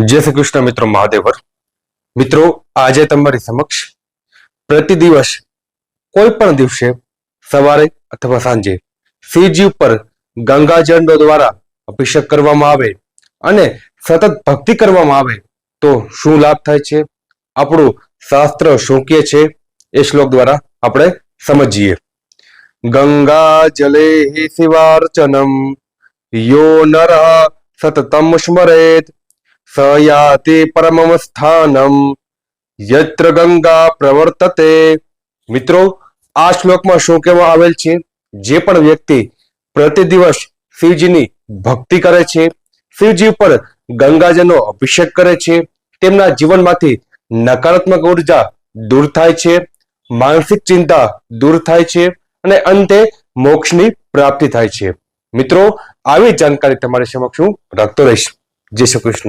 જય શ્રી કૃષ્ણ મિત્રો મહાદેવર. મિત્રો, આજે તમારી સમક્ષ પ્રતિ દિવસ કોઈ પણ દિવસે સવારે અથવા સાંજે શિવજી ઉપર ગંગાજળનો દ્વારા અભિષેક કરવામાં આવે અને સતત ભક્તિ કરવામાં આવે તો શું લાભ થાય છે? આપણું શાસ્ત્ર શું કહે છે એ શ્લોક દ્વારા આપણે સમજીએ. ગંગા જલે શિવાર્ચનમ, યો નર, સતતમ સ્મરેત સ યાતિ પરમમ સ્થાનમ યત્ર ગંગા પ્રવર્તતે મિત્રો આ શ્લોકમાં શું કહેવા આવેલ છે? જે પણ વ્યક્તિ પ્રતિ દિવસ શિવજીની ભક્તિ કરે છે, શિવજી ઉપર ગંગાજનો અભિષેક કરે છે, તેમના જીવનમાંથી નકારાત્મક ઊર્જા દૂર થાય છે, માનસિક ચિંતા દૂર થાય છે અને અંતે મોક્ષની પ્રાપ્તિ થાય છે. મિત્રો, આવી જાણકારી તમારી સમક્ષ હું રાખતો રહીશ. જય શ્રી કૃષ્ણ.